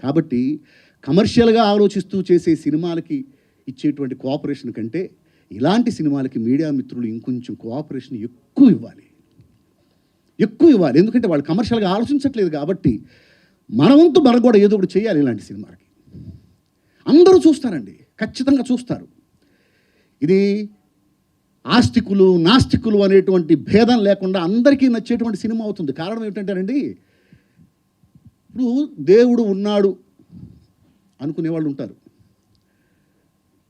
కాబట్టి కమర్షియల్గా ఆలోచిస్తూ చేసే సినిమాలకి ఇచ్చేటువంటి కోఆపరేషన్ కంటే ఇలాంటి సినిమాలకి మీడియా మిత్రులు ఇంకొంచెం కోఆపరేషన్ ఎక్కువ ఇవ్వాలి. ఎక్కువ ఇవ్వాలి. ఎందుకంటే వాళ్ళు కమర్షియల్గా ఆలోచించట్లేదు కాబట్టి మనవంతు మనం కూడా ఏదో ఒకటి చేయాలి ఇలాంటి సినిమాలకి. అందరూ చూస్తారండి. ఖచ్చితంగా చూస్తారు. ఇది ఆస్తికులు నాస్తికులు అనేటువంటి భేదం లేకుండా అందరికీ నచ్చేటువంటి సినిమా అవుతుంది. కారణం ఏమిటంటేనండి ఇప్పుడు దేవుడు ఉన్నాడు అనుకునే వాళ్ళు ఉంటారు.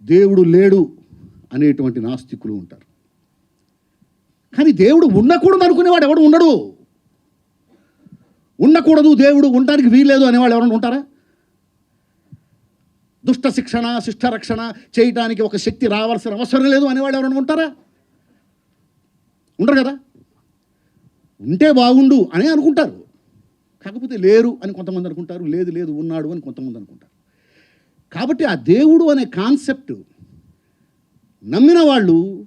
దేవుడు లేడు అనేటువంటి నాస్తికులు ఉంటారు. కానీ దేవుడు ఉండకూడదు అనుకునేవాడు ఎవడు ఉండడు? ఉండకూడదు దేవుడు ఉండడానికి వీల్లేదు అనేవాళ్ళు ఎవరైనా ఉంటారా? దుష్ట శిక్షణ శిష్ట రక్షణ చేయటానికి ఒక శక్తి రావాల్సిన అవసరం లేదు అనేవాళ్ళు ఎవరైనా ఉంటారా? ఉండరు కదా? ఉంటే బాగుండు అని అనుకుంటారు. కాకపోతే లేరు అని కొంతమంది అనుకుంటారు లేదు లేదు ఉన్నాడు అని కొంతమంది అనుకుంటారు. కాబట్టి ఆ దేవుడు అనే కాన్సెప్ట్ నమ్మిన వాళ్ళు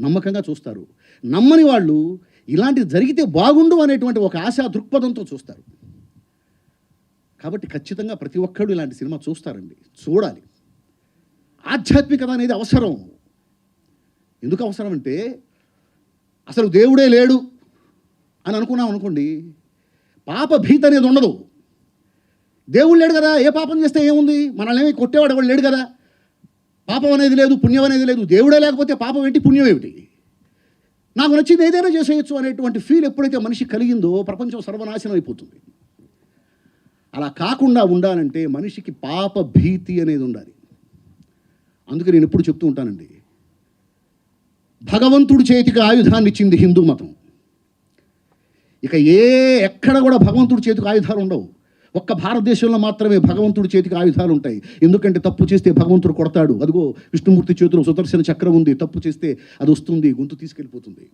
నమ్మకంగా చూస్తారు. నమ్మని వాళ్ళు ఇలాంటిది జరిగితే బాగుండు అనేటువంటి ఒక ఆశా దృక్పథంతో చూస్తారు. కాబట్టి ఖచ్చితంగా ప్రతి ఒక్కడు ఇలాంటి సినిమా చూస్తారండి. చూడాలి. ఆధ్యాత్మికత అనేది అవసరం. ఎందుకు అవసరం అంటే అసలు దేవుడే లేడు అని అనుకున్నాం అనుకోండి పాప భీతి అనేది ఉండదు. దేవుడు లేడు కదా ఏ పాపం చేస్తే ఏముంది? మనల్ని ఏమి కొట్టేవాడు ఎవడు లేడు కదా? పాపం అనేది లేదు పుణ్యం అనేది లేదు. దేవుడే లేకపోతే పాపం ఏంటి పుణ్యం ఏమిటి? నాకు నచ్చింది ఏదైనా చేసేయచ్చు అనేటువంటి ఫీల్ ఎప్పుడైతే మనిషి కలిగిందో ప్రపంచం సర్వనాశనం అయిపోతుంది. అలా కాకుండా ఉండాలంటే మనిషికి పాప భీతి అనేది ఉండాలి. అందుకే నేను ఎప్పుడు చెప్తూ ఉంటానండి. భగవంతుడి చేతికి ఆయుధాన్ని ఇచ్చింది హిందూ మతం. ఇక ఏ ఎక్కడ కూడా భగవంతుడి చేతికి ఆయుధాలు ఉండవు. ఒక్క భారతదేశంలో మాత్రమే భగవంతుడి చేతికి ఆయుధాలు ఉంటాయి. ఎందుకంటే తప్పు చేస్తే భగవంతుడు కొడతాడు. అదిగో విష్ణుమూర్తి చేతిలో సుదర్శన చక్రం ఉంది. తప్పు చేస్తే అది వస్తుంది గొంతు తీసుకెళ్ళిపోతుంది.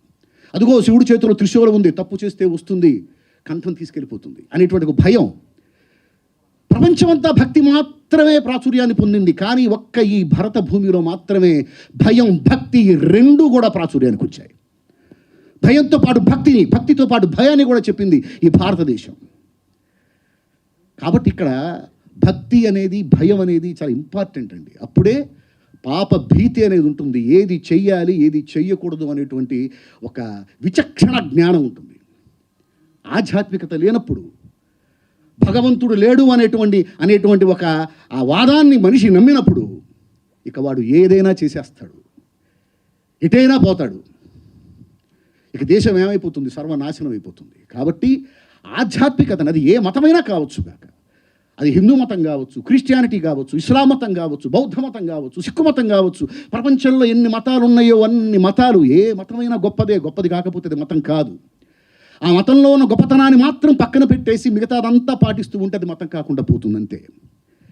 అదిగో శివుడి చేతిలో త్రిశూలం ఉంది. తప్పు చేస్తే వస్తుంది కంఠం తీసుకెళ్ళిపోతుంది అనేటువంటి ఒక భయం. ప్రపంచమంతా భక్తి మాత్రమే ప్రాచుర్యాన్ని పొందింది. కానీ ఒక్క ఈ భరత భూమిలో మాత్రమే భయం భక్తి రెండు కూడా ప్రాచుర్యానికి వచ్చాయి. భయంతో పాటు భక్తిని భక్తితో పాటు భయాన్ని కూడా చెప్పింది ఈ భారతదేశం. కాబట్టి ఇక్కడ భక్తి అనేది భయం అనేది చాలా ఇంపార్టెంట్ అండి. అప్పుడే పాప భీతి అనేది ఉంటుంది. ఏది చెయ్యాలి ఏది చెయ్యకూడదు అనేటువంటి ఒక విచక్షణ జ్ఞానం ఉంటుంది. ఆధ్యాత్మికత లేనప్పుడు భగవంతుడు లేడు అనేటువంటి అనేటువంటి ఒక ఆ వాదాన్ని మనిషి నమ్మినప్పుడు ఇక వాడు ఏదైనా చేసేస్తాడు. ఎటైనా పోతాడు. ఇక దేశం ఏమైపోతుంది? సర్వనాశనం అయిపోతుంది. కాబట్టి ఆధ్యాత్మికత అది ఏ మతమైనా కావచ్చు కాక అది హిందూ మతం కావచ్చు క్రిస్టియానిటీ కావచ్చు ఇస్లాం మతం కావచ్చు బౌద్ధ మతం కావచ్చు సిక్కు మతం కావచ్చు ప్రపంచంలో ఎన్ని మతాలు ఉన్నాయో అన్ని మతాలు ఏ మతమైనా గొప్పదే గొప్పది కాకపోతే అది మతం కాదు. ఆ మతంలో ఉన్న గొప్పతనాన్ని మాత్రం పక్కన పెట్టేసి మిగతాదంతా పాటిస్తూ ఉంటే అది మతం కాకుండా పోతుందంతే.